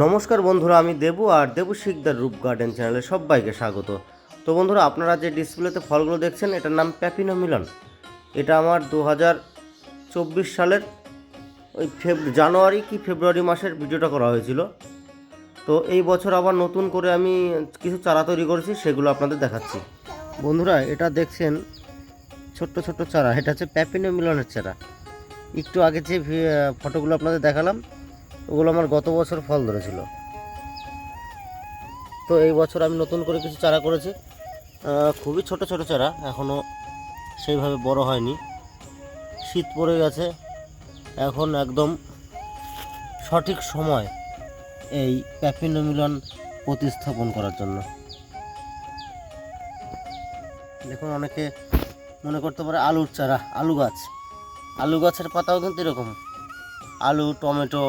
নমস্কার বন্ধুরা, আমি দেবু আর দেবু শিকদার রূপ গার্ডেন চ্যানেলে সবাইকে স্বাগত। তো বন্ধুরা, আপনারা যে ডিসপ্লেতে ফলগুলো দেখছেন, এটার নাম প্যাপিনো মিলন। এটা আমার দু হাজার চব্বিশ সালের ওই ফেব জানুয়ারি কি ফেব্রুয়ারি মাসের ভিডিওটা করা হয়েছিল। তো এই বছর আবার নতুন করে আমি কিছু চারা তৈরি করেছি, সেগুলো আপনাদের দেখাচ্ছি। বন্ধুরা, এটা দেখছেন ছোট্ট ছোট্ট চারা, এটা হচ্ছে প্যাপিনো মিলনের চারা। একটু আগে যে ফটোগুলো আপনাদের দেখালাম ওগুলো আমার গত বছর ফল ধরেছিল। তো এই বছর আমি নতুন করে কিছু চারা করেছি। খুবই ছোট ছোট চারা এখনও সেইভাবে বড় হয়নি। শীত পড়ে গেছে। এখন একদম সঠিক সময় এই প্যাপিনো মিলন প্রতিস্থাপন করার জন্য। দেখুন, অনেকে মনে করতে পারে আলুর চারা, আলু গাছ। আলু গাছের পাতাও কিন্তু এরকম। আলু, টমেটো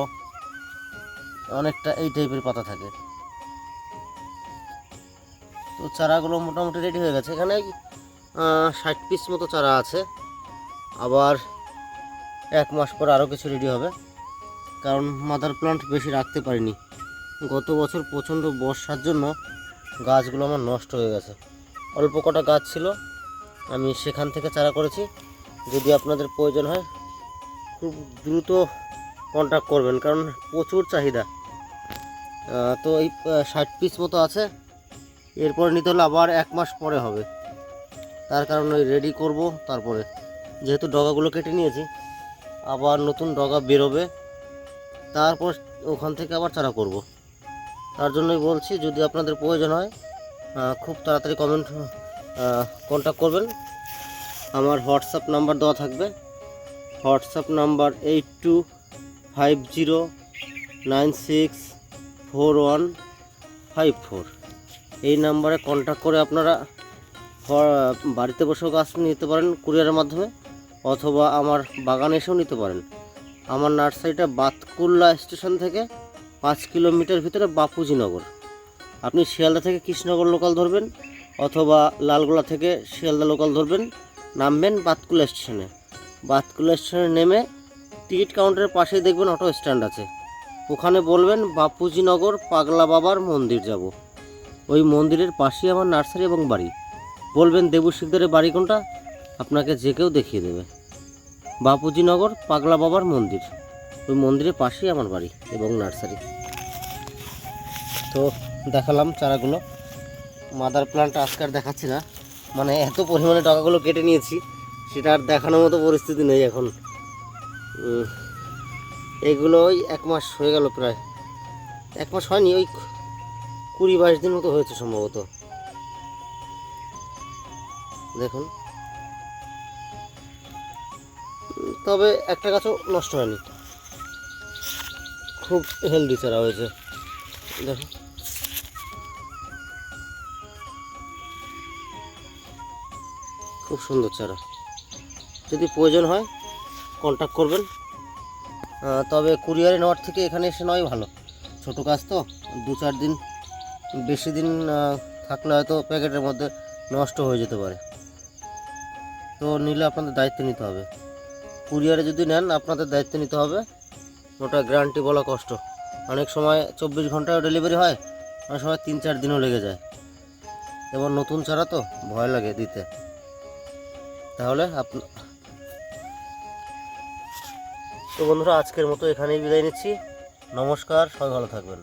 অনেকটা এই টাইপের পাতা থাকে। তো চারাগুলো মোটামুটি রেডি হয়ে গেছে। এখানে ষাট পিস মতো চারা আছে। আবার এক মাস পর আরও কিছু রেডি হবে। কারণ মাদার প্লান্ট বেশি রাখতে পারিনি। গত বছর প্রচণ্ড বর্ষার জন্য গাছগুলো আমার নষ্ট হয়ে গেছে। অল্প কটা গাছ ছিল, আমি সেখান থেকে চারা করেছি। যদি আপনাদের প্রয়োজন হয়, খুব দ্রুত কন্ট্যাক্ট করবেন, কারণ প্রচুর চাহিদা। তো এই ষাট পিস মতো আছে। এরপর নিতে হলে আবার এক মাস পরে হবে। তার কারণে ওই রেডি করব তারপরে। যেহেতু ডগাগুলো কেটে নিয়েছি, আবার নতুন ডগা বেরোবে, তারপর ওখান থেকে আবার চারা করব। তার জন্যই বলছি, যদি আপনাদের প্রয়োজন হয় খুব তাড়াতাড়ি কমেন্ট কন্ট্যাক্ট করবেন। আমার হোয়াটসঅ্যাপ নাম্বার দেওয়া থাকবে। WhatsApp number eight two five zero nine six four one five four এই নাম্বারে কন্ট্যাক্ট করে আপনারা বাড়িতে বসেও গাছ নিতে পারেন কুরিয়ারের মাধ্যমে, অথবা আমার বাগানে এসেও নিতে পারেন। আমার নার্সারিটা বাতকুল্লা স্টেশন থেকে পাঁচ কিলোমিটার ভিতরে বাপুজিনগর। আপনি শিয়ালদা থেকে কৃষ্ণনগর লোকাল ধরবেন, অথবা লালগোলা থেকে শিয়ালদা লোকাল ধরবেন, নামবেন বাতকুল্লা স্টেশনে। বাতকুল্লা স্টেশনে নেমে টিকিট কাউন্টারের পাশেই দেখবেন অটো স্ট্যান্ড আছে। ওখানে বলবেন, বাপুজিনগর পাগলা বাবার মন্দির যাব। ওই মন্দিরের পাশেই আমার নার্সারি এবং বাড়ি। বলবেন দেবু শিকদারের বাড়ি কোনটা? আপনাকে যে কেউ দেখিয়ে দেবে। বাপুজিনগর পাগলা বাবার মন্দির। ওই মন্দিরের পাশেই আমার বাড়ি এবং নার্সারি। তো দেখালাম চারাগুলো। মাদার প্লান্ট আজকে আর দেখাচ্ছি না। মানে এত পরিমাণে টাকাগুলো কেটে নিয়েছি, সেটা আর দেখানোর মতো পরিস্থিতি নেই এখন। উম, এগুলো ওই এক মাস হয়ে গেল প্রায়। এক মাস হয়নি ওই কুড়ি বাইশ দিন মতো হয়েছে সম্ভবত। দেখুন। তবে একটা গাছও নষ্ট হয়নি। খুব হেলদি চারা হয়েছে। দেখো খুব সুন্দর চারা। যদি প্রয়োজন হয় কন্ট্যাক্ট করবেন। তবে কুরিয়ারে নেওয়ার থেকে এখানে এসে নেওয়াই ভালো। ছোটো কাজ তো, দু চার দিন, বেশি দিন থাকলে হয়তো প্যাকেটের মধ্যে নষ্ট হয়ে যেতে পারে। তো নিলে আপনাদের দায়িত্ব নিতে হবে। কুরিয়ারে যদি নেন, আপনাদের দায়িত্ব নিতে হবে। ওটা গ্যারান্টি বলা কষ্ট। অনেক সময় চব্বিশ ঘন্টায় ডেলিভারি হয়, অনেক সময় তিন চার দিনও লেগে যায়। এবার নতুন চারা তো ভয় লাগে দিতে। তাহলে আপনি তো বন্ধুরা আজকের মতো এখানেই বিদায় নিচ্ছি। নমস্কার সবাই ভালো থাকবেন।